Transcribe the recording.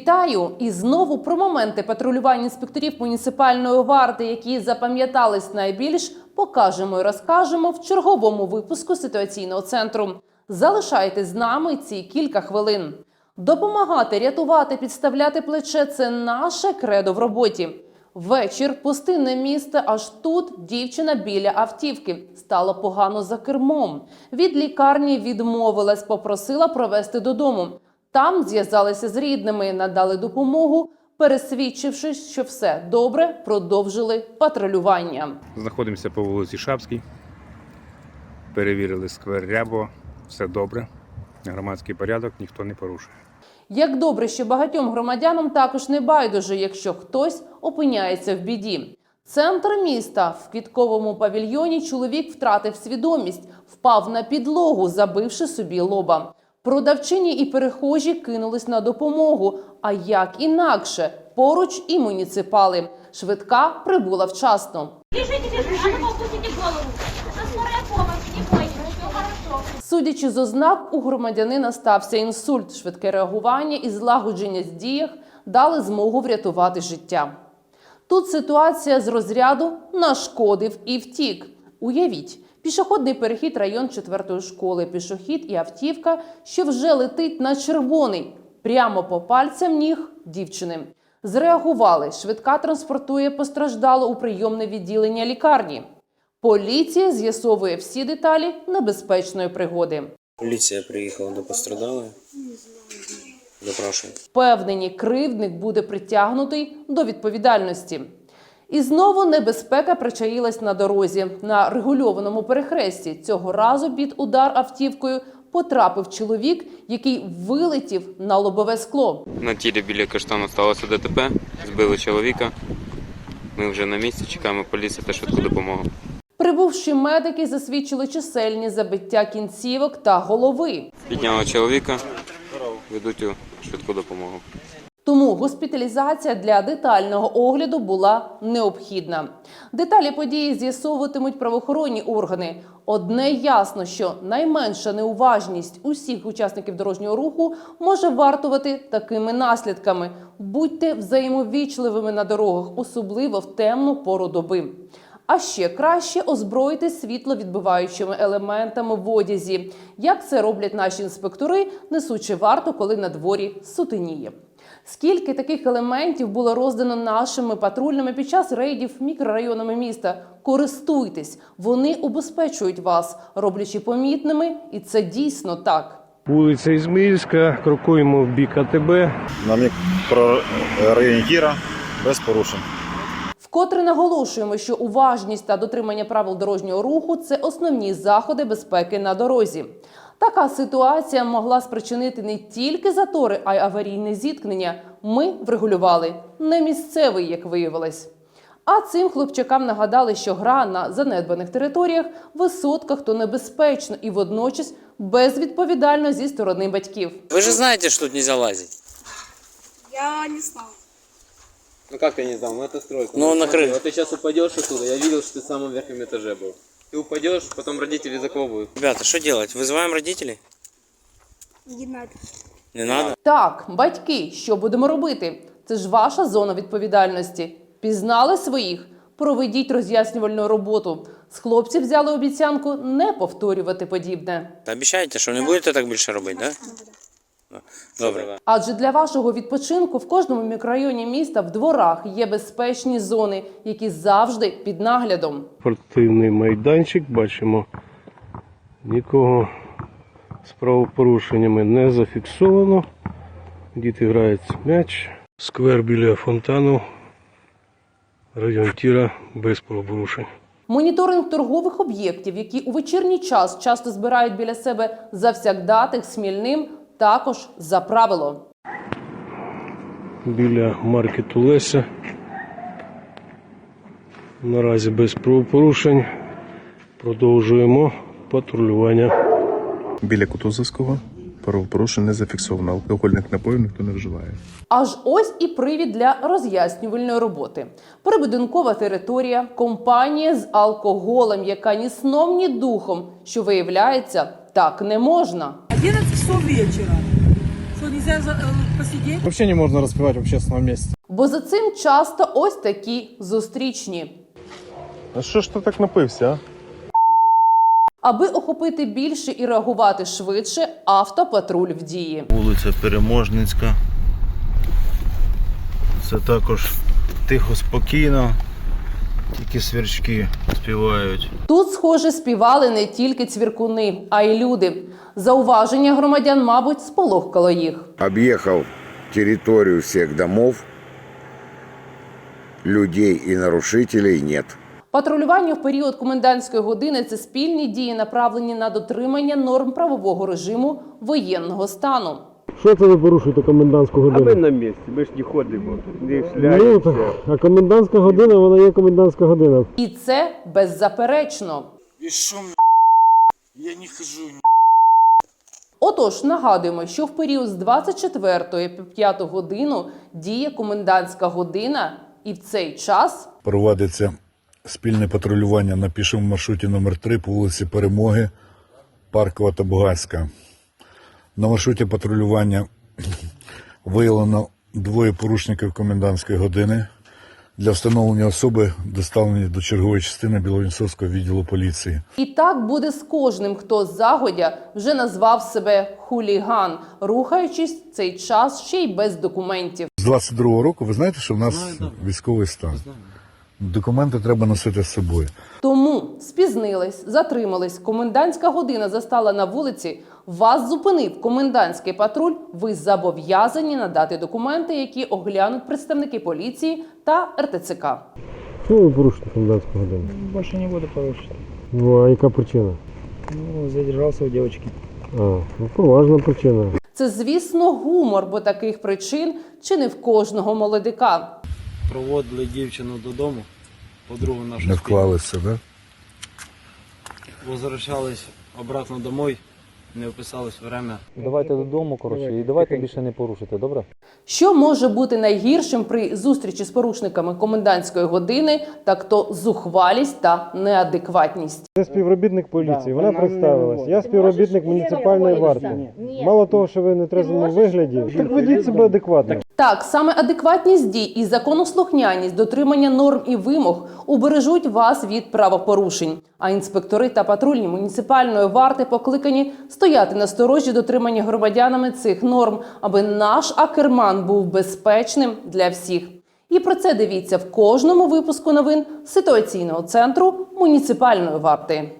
Вітаю! І знову про моменти патрулювання інспекторів муніципальної варти, які запам'ятались найбільш, покажемо і розкажемо в черговому випуску ситуаційного центру. Залишайтесь з нами ці кілька хвилин. Допомагати, рятувати, підставляти плече це наше кредо в роботі. Вечір, пустинне місце, аж тут дівчина біля автівки. Стало погано за кермом. Від лікарні відмовилась, попросила провести додому. Там зв'язалися з рідними, надали допомогу, пересвідчившись, що все добре, продовжили патрулювання. Знаходимося по вулиці Шапській. Перевірили сквер Рябо. Все добре. Громадський порядок ніхто не порушує. Як добре, що багатьом громадянам також не байдуже, якщо хтось опиняється в біді. Центр міста в квітковому павільйоні чоловік втратив свідомість, впав на підлогу, забивши собі лоба. Продавчині і перехожі кинулись на допомогу. А як інакше, поруч і муніципали. Швидка прибула вчасно. А голову. Все хорошо. Судячи з ознак, у громадянина стався інсульт. Швидке реагування і злагодження з діях дали змогу врятувати життя. Тут ситуація з розряду нашкодив і втік. Уявіть, пішохідний перехід район 4 школи, пішохід і автівка, що вже летить на червоний, прямо по пальцям ніг дівчини. Зреагували. Швидка транспортує постраждало у прийомне відділення лікарні. Поліція з'ясовує всі деталі небезпечної пригоди. Поліція приїхала до пострадалої. Допрошую. Впевнені, кривдник буде притягнутий до відповідальності. І знову небезпека причаїлась на дорозі на регульованому перехресті. Цього разу під удар автівкою потрапив чоловік, який вилетів на лобове скло. На тілі біля каштану сталося ДТП, збили чоловіка. Ми вже на місці чекаємо поліцію та швидку допомогу. Прибувши медики, засвідчили чисельні забиття кінцівок та голови. Підняли чоловіка, ведуть у швидку допомогу. Тому госпіталізація для детального огляду була необхідна. Деталі події з'ясовуватимуть правоохоронні органи. Одне ясно, що найменша неуважність усіх учасників дорожнього руху може вартувати такими наслідками. Будьте взаємовічливими на дорогах, особливо в темну пору доби. А ще краще озброїтись світловідбиваючими елементами в одязі, як це роблять наші інспектори, несучи варту, коли на дворі сутеніє. Скільки таких елементів було роздано нашими патрульними під час рейдів мікрорайонами міста? Користуйтесь, вони убезпечують вас, роблячи помітними, і це дійсно так. Вулиця Ізмаїльська, крокуємо в бік АТБ. на мікрорайоні Кіра без порушень. Вкотре наголошуємо, що уважність та дотримання правил дорожнього руху це основні заходи безпеки на дорозі. Така ситуація могла спричинити не тільки затори, а й аварійне зіткнення. Ми врегулювали не місцевий, як виявилось. А цим хлопчакам нагадали, що гра на занедбаних територіях, висотках то небезпечно і водночас безвідповідально зі сторони батьків. Ви ж знаєте, що тут нельзя лазити. Я не знал. Ну как ты не знал? Ну это стройка. Ну, Вот на смотри, крыше. Вот ты сейчас упадешь оттуда. Я видел, что ты в самом верхнем этаже был. Ты упадешь, потом родители заковывают. Ребята, що делать? Визиваємо родителей? Не надо. Не надо? Так, батьки, що будемо робити? Це ж ваша зона відповідальності. Пізнали своїх? Проведіть роз'яснювальну роботу. З хлопців взяли обіцянку не повторювати подібне. Та обіцяєте, що не будете так більше робити, так? Да? Добре. Адже для вашого відпочинку в кожному мікрорайоні міста в дворах є безпечні зони, які завжди під наглядом. Спортивний майданчик. Бачимо, нікого з правопорушеннями не зафіксовано. Діти грають м'яч. Сквер біля фонтану. Район Тіра без правопорушень. Моніторинг торгових об'єктів, які у вечірній час часто збирають біля себе завсягдатих смільним, також за правило. Біля маркету Леся. Наразі без правопорушень. Продовжуємо патрулювання. Біля Кутузовського правопорушень не зафіксовано. Алкогольних напоїв ніхто не вживає. Аж ось і привід для роз'яснювальної роботи. Прибудинкова територія, компанія з алкоголем, яка ні сном, ні духом, що виявляється, так не можна. 11 часов вечера. Вообще не можно распивать в общественном месте. Бо за цим часто ось такі зустрічні. А що ж ти так напився, а? Аби охопити більше і реагувати швидше, автопатруль в дії. Вулиця Переможницька. Це також тихо, спокійно, тільки сверчки співають. Тут, схоже, співали не тільки цвіркуни, а й люди. Зауваження громадян, мабуть, сполохкало їх. Объехал территорию всех домов, людей и нарушителей нет. Патрулювання в період комендантської години це спільні дії, направлені на дотримання норм правового режиму воєнного стану. Що це ви порушуєте комендантську годину? на місці, ми ж не ходимо, не Ну, так, а комендантська година, вона є комендантська година. І це беззаперечно. І що Я не хожу. Отож, нагадуємо, що в період з 24 по 5 годину діє комендантська година, і в цей час Проводиться спільне патрулювання на пішому маршруті номер 3 по вулиці Перемоги, Паркова та Бугайська. На маршруті патрулювання виявлено двоє порушників комендантської години. Для встановлення особи доставлені до чергової частини Біловінцовського відділу поліції. І так буде з кожним, хто загодя вже назвав себе хуліган, рухаючись цей час ще й без документів. З 22-го року ви знаєте, що в нас військовий стан. Документи треба носити з собою. Тому спізнились, затримались. Комендантська година застала на вулиці. Вас зупинив комендантський патруль. Ви зобов'язані надати документи, які оглянуть представники поліції та РТЦК. Що ви порушуєте комендантську годину? Більше не буду порушити. Ну, а яка причина? Ну, задержався у дівчинки. А, ну, поважна причина. Це, звісно, гумор, бо таких причин чи не в кожного молодика. Проводили дівчину додому, подругу нашу Не вклалися, да? Возвращались обратно домой, не вписались в время. Давайте додому, коротше, і давайте більше не порушити, добре? Що може бути найгіршим при зустрічі з порушниками комендантської години, так то зухвалість та неадекватність. Це співробітник поліції. Вона представилась. Я співробітник муніципальної варти. Мало того, що ви не трезвому вигляді, так ведіть себе адекватно. Так, саме адекватність дій і законослухняність, дотримання норм і вимог убережуть вас від правопорушень. А інспектори та патрульні муніципальної варти покликані стояти на сторожі дотримання громадянами цих норм, аби наш акерман був безпечним для всіх. І про це дивіться в кожному випуску новин ситуаційного центру муніципальної варти.